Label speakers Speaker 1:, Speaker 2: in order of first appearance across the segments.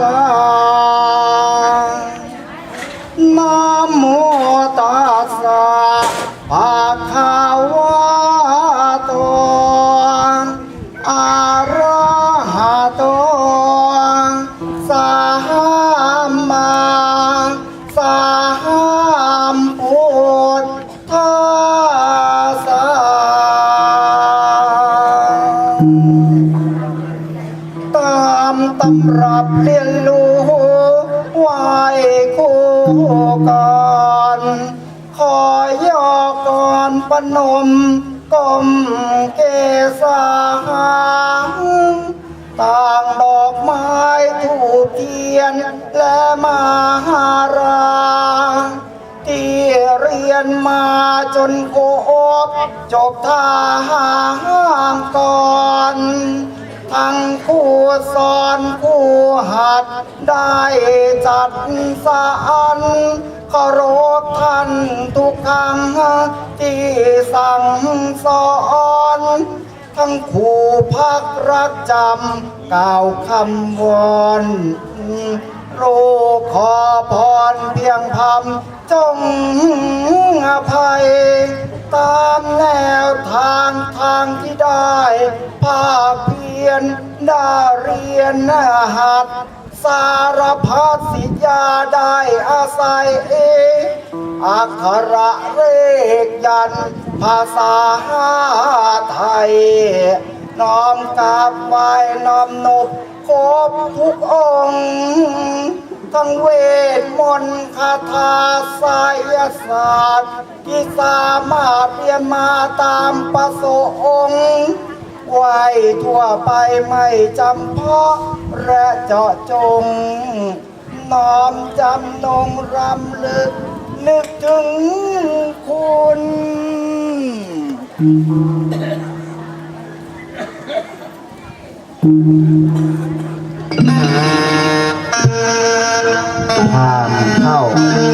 Speaker 1: น รับเรียนรู้ไหวคู่ก่อนขอยอก่อนปนมกลมเกษาต่างดอกไม้ถูกเทียนและมาหาราที่เรียนมาจนโคบจบทางก่อน ทั้งผู้สอนผู้หัดได้จัดสรรเคารพท่านทุกครั้งที่สั่งสอนทั้งคู่พักรักจำกล่าวคำวอนโรขอพรเพียงพำจงอภัย ตามแนวทางทางที่ได้ภาพ ยรได้เรียนหัดสารพัดสิทธยาได้อาศัยเออักขระเรกยัน ภาษาไทย น้อมกราบไหว้น้อมนบครบทุกองค์ทั้งเวทมนต์คาถาไสยศาสตร์ ที่สามารถเรียนมาตามประสงค์ ไหวทั่วไปไม่จำเพาะและเจาะจง น้อมจำนงรำลึก นึกถึงคุณ ทางเข้า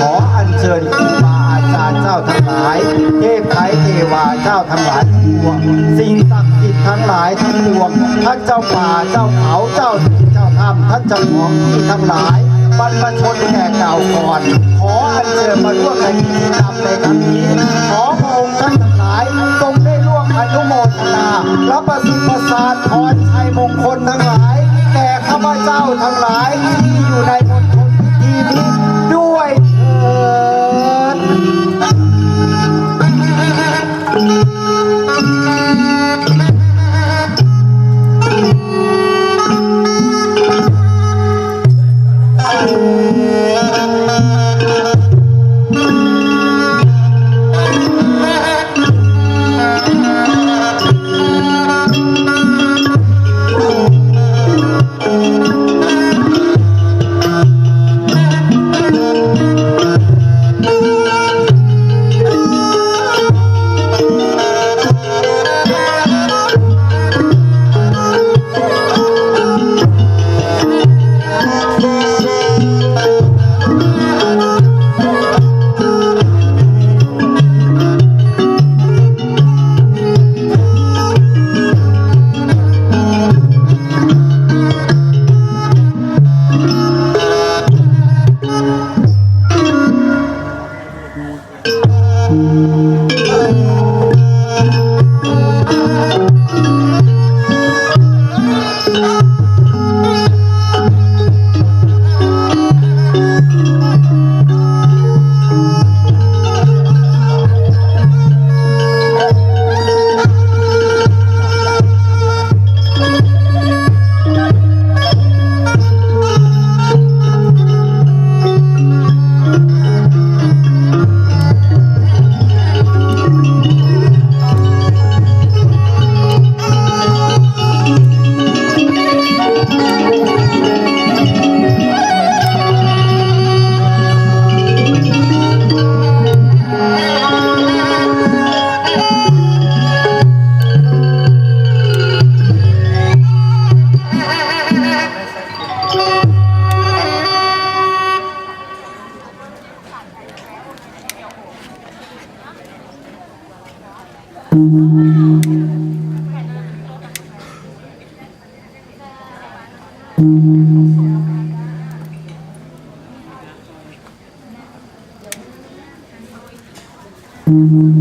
Speaker 1: ขออัญเชิญครูบาอาจารย์เจ้าทั้งหลาย เทพไทยเทวาเจ้าทั้งหลายทั้งปวสิ่งศักดิ์ ทั้งหลายทั้งปวงท่านเจ้าป่าเจ้าเขาเจ้าถิ่นเจ้าถ้ำท่านเจ้าของที่ทั้งหลายบรรพชนแก่เก่าก่อน ขออัญเชิญมาร่วมในกิจกรรมในครั้งนี้ขอพระองค์ท่านทั้งหลายทรงได้ร่วมอนุโมทนารับประสิทธิ์ประสาทพรชัยมงคลทั้งหลายแก่ข้าพเจ้าทั้งหลายที่อยู่ใน
Speaker 2: Thank mm -hmm. you.